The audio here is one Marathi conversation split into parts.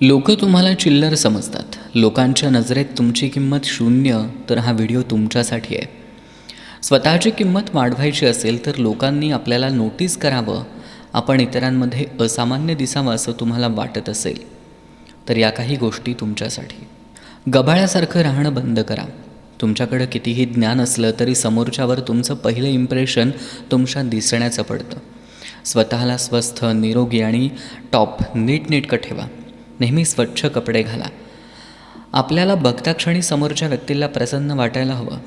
लोक तुम्हाला चिल्लर समजतात. लोकांच्या नजरेत तुमची किंमत शून्य तर हा व्हिडिओ तुमच्यासाठी आहे. स्वतःची किंमत वाढवायची असेल तर लोकांनी आपल्याला नोटीस करावं. आपण इतरांमध्ये असामान्य दिसावं असं तुम्हाला वाटत असेल तर या काही गोष्टी तुमच्यासाठी. गबाळ्यासारखं राहणं बंद करा. तुमच्याकडं कितीही ज्ञान असलं तरी समोरच्यावर तुमचं पहिलं इम्प्रेशन तुमच्या दिसण्याचं पडतं. स्वतःला स्वस्थ निरोगी आणि टॉप नीटनेटकं ठेवा. नेहमी स्वच्छ कपडे घाला. आपल्याला बघता क्षणी समोरच्या व्यक्तीला प्रसन्न वाटायला हवं.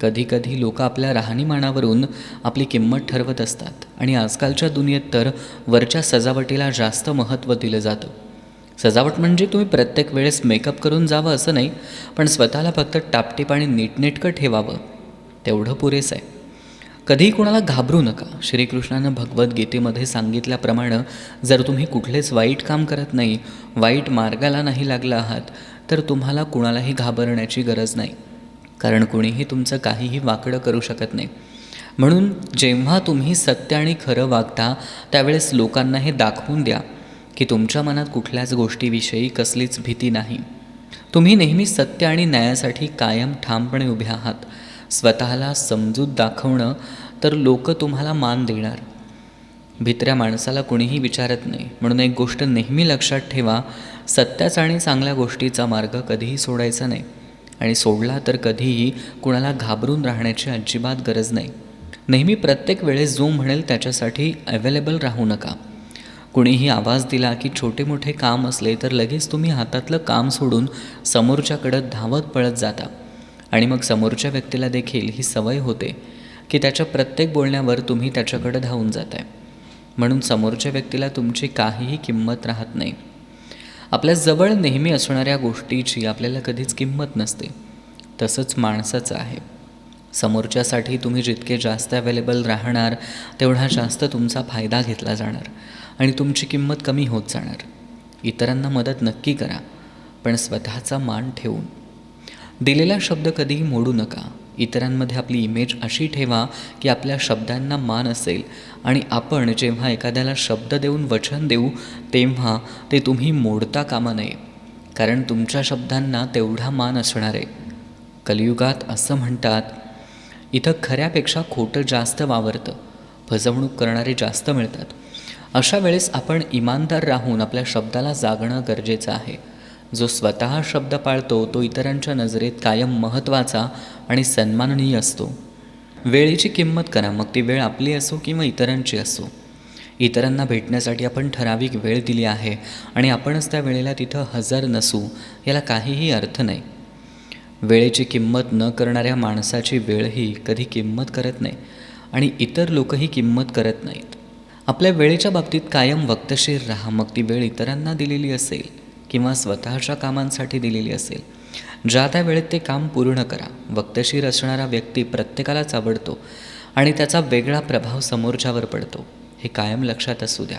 कधीकधी लोक आपल्या राहणीमानावरून आपली किंमत ठरवत असतात आणि आजकालच्या दुनियेत तर वरच्या सजावटीला जास्त महत्त्व दिलं जातं. सजावट म्हणजे तुम्ही प्रत्येक वेळेस मेकअप करून जावं असं नाही पण स्वतःला फक्त टापटीप आणि नीटनेटकं ठेवावं. तेवढं पुरेसं आहे. कधीही कुणाला घाबरू नका. श्रीकृष्णानं भगवद्गीतेमध्ये सांगितल्याप्रमाणे जर तुम्ही कुठलेच वाईट काम करत नाही वाईट मार्गाला नाही लागला आहात तर तुम्हाला कुणालाही घाबरण्याची गरज नाही. कारण कुणीही तुमचं काहीही वाकडं करू शकत नाही. म्हणून जेव्हा तुम्ही सत्य आणि खरं वागता त्यावेळेस लोकांना हे दाखवून द्या की तुमच्या मनात कुठल्याच गोष्टीविषयी कसलीच भीती नाही. तुम्ही नेहमी सत्य आणि न्यायासाठी कायम ठामपणे उभे आहात. स्वतःला समजूत दाखवणं तर लोक तुम्हाला मान देणार. भित्र्या माणसाला कुणीही विचारत नाही. म्हणून एक गोष्ट नेहमी लक्षात ठेवा सत्याचा आणि चांगल्या गोष्टीचा मार्ग कधीही सोडायचा नाही. आणि सोडला तर कधीही कुणाला घाबरून राहण्याची अजिबात गरज नाही. नेहमी प्रत्येक वेळेस जो म्हणेल त्याच्यासाठी अवेलेबल राहू नका. कुणीही आवाज दिला की छोटे मोठे काम असले तर लगेच तुम्ही हातातलं काम सोडून समोरच्याकडं धावत पळत जाता. आणि मग समोरच्या व्यक्तीला देखील ही सवय होते की त्याच्या प्रत्येक बोलण्यावर तुम्ही त्याच्याकडं धावून जाताय. म्हणून समोरच्या व्यक्तीला तुमची काहीही किंमत राहत नाही. आपल्या जवळ नेहमी असणाऱ्या गोष्टीची आपल्याला कधीच किंमत नसते. तसंच माणसाचं आहे. समोरच्यासाठी तुम्ही जितके जास्त अवेलेबल राहणार तेवढा जास्त तुमचा फायदा घेतला जाणार आणि तुमची किंमत कमी होत जाणार. इतरांना मदत नक्की करा पण स्वतःचा मान ठेवून. दिलेला शब्द कधीही मोडू नका. इतरांमध्ये आपली इमेज अशी ठेवा की आपल्या शब्दांना मान असेल. आणि आपण जेव्हा एखाद्याला शब्द देऊन वचन देऊ तेव्हा ते तुम्ही मोडता कामा नये. कारण तुमच्या शब्दांना तेवढा मान असणार. आहे कलियुगात असं म्हणतात इथं खऱ्यापेक्षा खोटं जास्त वावरतं. फसवणूक करणारे जास्त मिळतात. अशा वेळेस आपण इमानदार राहून आपल्या शब्दाला जागणं गरजेचं आहे. जो स्वतः शब्द पाळतो तो इतरांच्या नजरेत कायम महत्त्वाचा आणि सन्माननीय असतो. वेळेची किंमत करा मग ती वेळ आपली असो किंवा इतरांची असो. इतरांना भेटण्यासाठी आपण ठराविक वेळ दिली आहे आणि आपणच त्या वेळेला तिथं हजर नसू याला काहीही अर्थ नाही. वेळेची किंमत न करणाऱ्या माणसाची वेळही कधी किंमत करत नाही आणि इतर लोकही किंमत करत नाहीत. आपल्या वेळेच्या बाबतीत कायम वक्तशीर राहा मग ती वेळ इतरांना दिलेली असेल. किंवा स्वतःच्या कामांसाठी दिलेली असेल. ज्या त्या वेळेत ते काम पूर्ण करा. वक्तशीर असणारा व्यक्ती प्रत्येकालाच आवडतो आणि त्याचा वेगळा प्रभाव समोरच्यावर पडतो. हे कायम लक्षात असू द्या.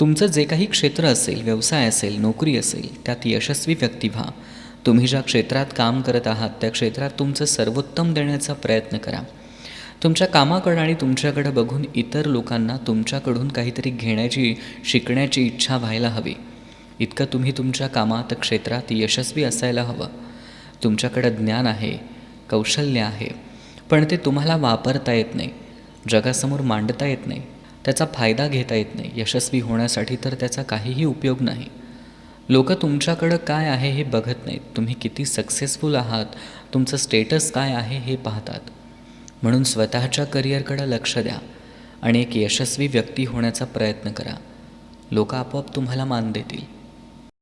तुमचं जे काही क्षेत्र असेल व्यवसाय असेल नोकरी असेल त्यात यशस्वी व्यक्ती व्हा. तुम्ही ज्या क्षेत्रात काम करत आहात त्या क्षेत्रात तुमचं सर्वोत्तम देण्याचा प्रयत्न करा. तुमच्या कामाकडं आणि तुमच्याकडं बघून इतर लोकांना तुमच्याकडून काहीतरी घेण्याची शिकण्याची इच्छा व्हायला हवी. इतकं तुम्ही तुमच्या कामात क्षेत्रात यशस्वी असायला हवं. तुमच्याकडं ज्ञान आहे कौशल्य आहे पण ते तुम्हाला वापरता येत नाही जगासमोर मांडता येत नाही त्याचा फायदा घेता येत नाही यशस्वी होण्यासाठी तर त्याचा काहीही उपयोग नाही. लोक तुमच्याकडं काय आहे हे बघत नाहीत. तुम्ही किती सक्सेसफुल आहात तुमचं स्टेटस काय आहे हे पाहतात. म्हणून स्वतःच्या करिअरकडं लक्ष द्या आणि एक यशस्वी व्यक्ती होण्याचा प्रयत्न करा. लोक आपोआप तुम्हाला मान देतील.